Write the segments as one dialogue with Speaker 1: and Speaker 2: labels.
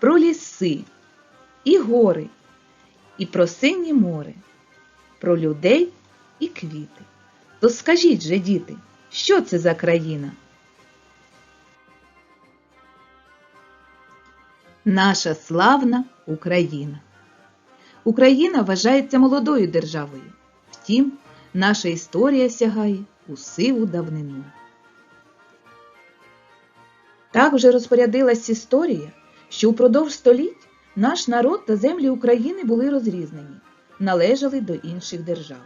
Speaker 1: Про ліси, і гори, і про синє море, про людей і квіти. То скажіть же, діти, що це за країна? Наша славна Україна. Україна вважається молодою державою. Втім, наша історія сягає у сиву давнину. Так вже розпорядилась історія, що упродовж століть наш народ та землі України були розрізнені, належали до інших держав.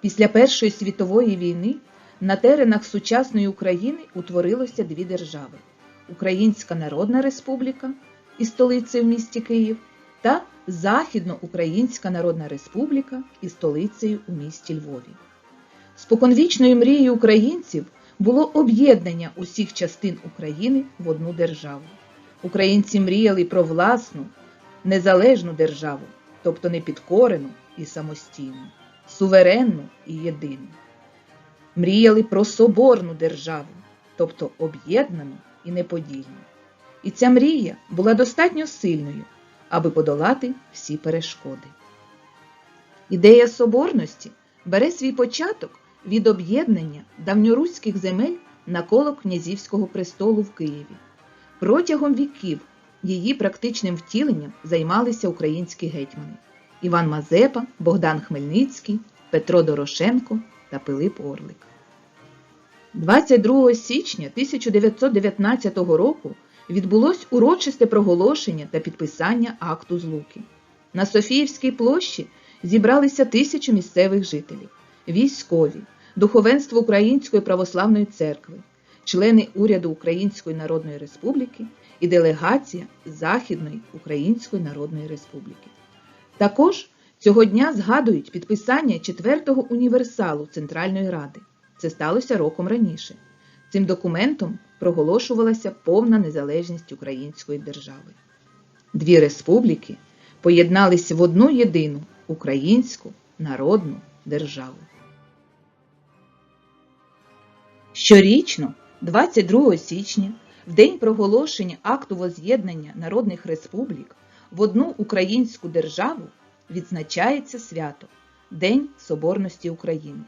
Speaker 1: Після Першої світової війни на теренах сучасної України утворилося дві держави: Українська Народна Республіка із столицею в місті Київ та Західноукраїнська Народна Республіка із столицею у місті Львові. Споконвічною мрією українців було об'єднання усіх частин України в одну державу. Українці мріяли про власну, незалежну державу, тобто непідкорену і самостійну, суверенну і єдину. Мріяли про соборну державу, тобто об'єднану і неподільну. І ця мрія була достатньо сильною, аби подолати всі перешкоди. Ідея соборності бере свій початок від об'єднання давньоруських земель навколо князівського престолу в Києві. Протягом віків її практичним втіленням займалися українські гетьмани Іван Мазепа, Богдан Хмельницький, Петро Дорошенко та Пилип Орлик. 22 січня 1919 року відбулось урочисте проголошення та підписання акту злуки. На Софіївській площі зібралися тисячі місцевих жителів, військові, духовенство Української православної церкви, члени уряду Української Народної Республіки і делегація Західної Української Народної Республіки. Також цього дня згадують підписання четвертого універсалу Центральної Ради. Це сталося роком раніше. Цим документом проголошувалася повна незалежність української держави. Дві республіки поєдналися в одну єдину українську народну державу. Щорічно, 22 січня, в день проголошення акту воз'єднання народних республік в одну українську державу відзначається свято День Соборності України.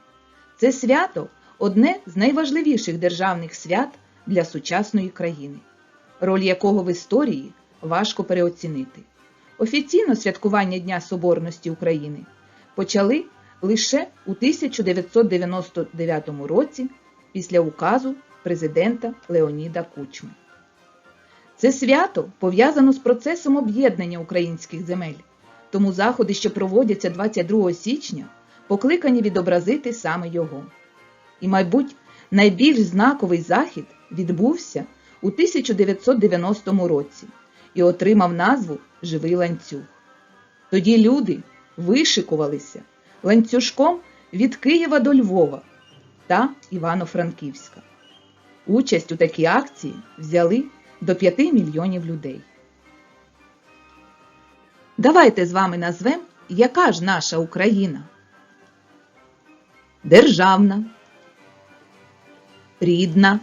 Speaker 1: Це свято одне з найважливіших державних свят для сучасної країни, роль якого в історії важко переоцінити. Офіційно святкування Дня Соборності України почали лише у 1999 році після указу президента Леоніда Кучми. Це свято пов'язано з процесом об'єднання українських земель, тому заходи, що проводяться 22 січня, покликані відобразити саме його. І, мабуть, найбільш знаковий захід відбувся у 1990 році і отримав назву Живий ланцюг. Тоді люди вишикувалися ланцюжком від Києва до Львова та Івано-Франківська. Участь у такій акції взяли до 5 мільйонів людей. Давайте з вами назвемо, яка ж наша Україна? Державна, рідна,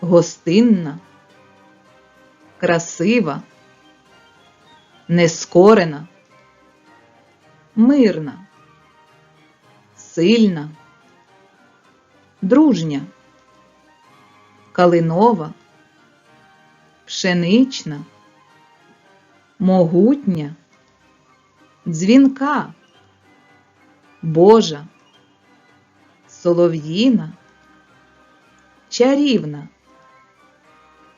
Speaker 1: гостинна, красива, нескорена, мирна, сильна, дружня, калинова, пшенична, могутня, дзвінка, Божа, солов'їна, чарівна,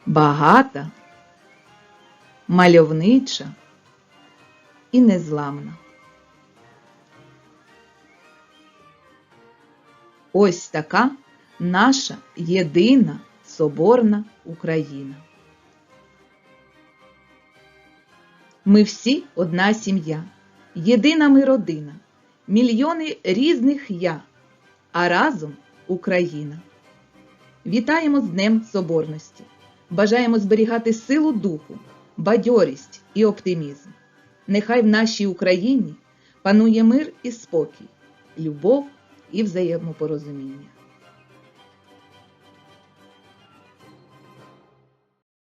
Speaker 1: багата, мальовнича і незламна. Ось така наша єдина соборна Україна. Ми всі одна сім'я, єдина ми родина, мільйони різних я, а разом Україна. Вітаємо з Днем Соборності! Бажаємо зберігати силу духу, бадьорість і оптимізм. Нехай в нашій Україні панує мир і спокій, любов і взаємопорозуміння.